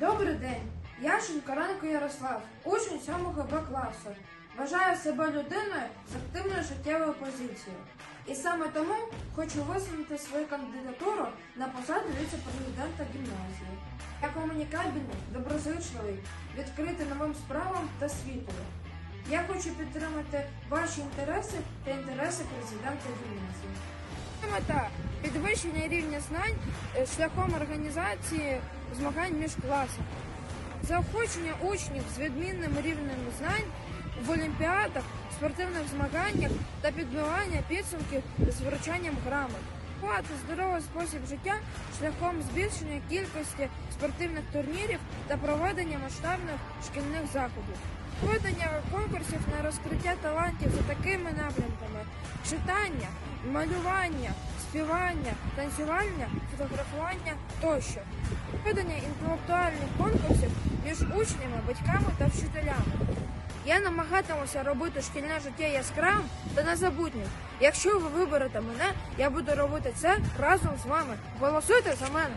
Добрий день. Я Шинкаренко Ярослав, учень 7 Б класу. Вважаю себе людиною з активною життєвою позицією. І саме тому хочу висунути свою кандидатуру на посаду віце-президента гімназії. Я комунікабельний, доброзичливий, відкритий новим справам та світові. Я хочу підтримати ваші інтереси та інтереси президента гімназії. Мета підвищення рівня знань е, шляхом організації змагань між класами, заохочення учнів з відмінним рівнем знань в олімпіадах, спортивних змаганнях та підбивання підсумків з вручанням грамот. Формувати здоровий спосіб життя шляхом збільшення кількості спортивних турнірів та проведення масштабних шкільних заходів. Проведення конкурсів на розкриття талантів за такими напрямками: читання, малювання, співання, танцювання, фотографування тощо. Проведення інтелектуальних конкурсів між учнями, батьками та вчителями. Я намагатимуся робити шкільне життя яскравим та незабутнім. Якщо ви виберете мене, я буду робити це разом з вами. Голосуйте за мене!